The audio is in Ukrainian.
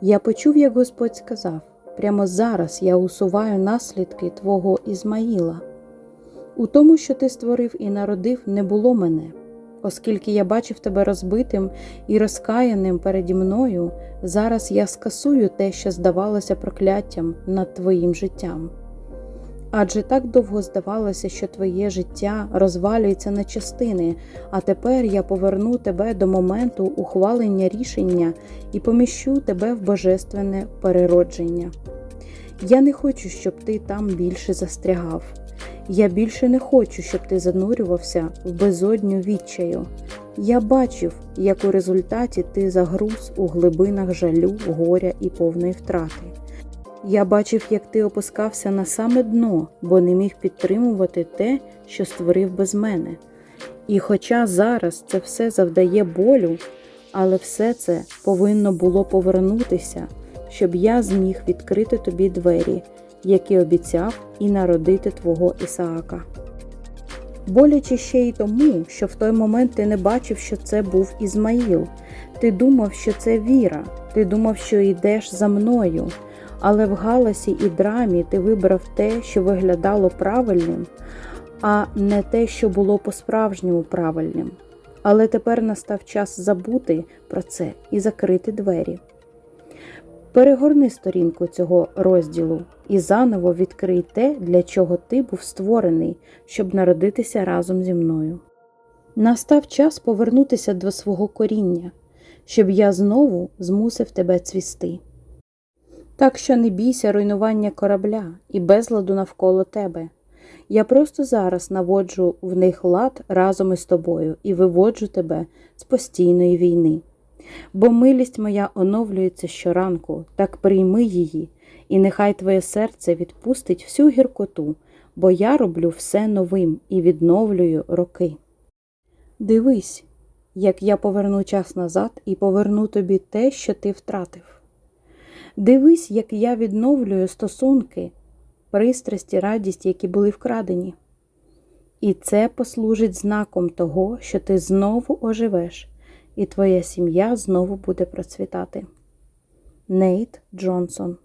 Я почув, як Господь сказав: прямо зараз я усуваю наслідки Твого Ізмаїла. У тому, що ти створив і народив, не було мене. Оскільки я бачив тебе розбитим і розкаяним переді мною, зараз я скасую те, що здавалося прокляттям над твоїм життям. Адже так довго здавалося, що твоє життя розвалюється на частини, а тепер я поверну тебе до моменту ухвалення рішення і поміщу тебе в божественне переродження. Я не хочу, щоб ти там більше застрягав. Я більше не хочу, щоб ти занурювався в безодню відчаю. Я бачив, як у результаті ти загруз у глибинах жалю, горя і повної втрати. Я бачив, як ти опускався на саме дно, бо не міг підтримувати те, що створив без мене. І хоча зараз це все завдає болю, але все це повинно було повернутися, щоб я зміг відкрити тобі двері, які обіцяв, і народити твого Ісаака. Боляче ще й тому, що в той момент ти не бачив, що це був Ізмаїл. Ти думав, що це віра, ти думав, що йдеш за мною. Але в галасі і драмі ти вибрав те, що виглядало правильним, а не те, що було по-справжньому правильним. Але тепер настав час забути про це і закрити двері. Перегорни сторінку цього розділу і заново відкрий те, для чого ти був створений, щоб народитися разом зі мною. Настав час повернутися до свого коріння, щоб я знову змусив тебе цвісти. Так що не бійся руйнування корабля і безладу навколо тебе. Я просто зараз наводжу в них лад разом із тобою і виводжу тебе з постійної війни. Бо милість моя оновлюється щоранку, так прийми її, і нехай твоє серце відпустить всю гіркоту, бо я роблю все новим і відновлюю роки. Дивись, як я поверну час назад і поверну тобі те, що ти втратив. Дивись, як я відновлюю стосунки, пристрасті, радість, які були вкрадені. І це послужить знаком того, що ти знову оживеш, і твоя сім'я знову буде процвітати. Нейт Джонсон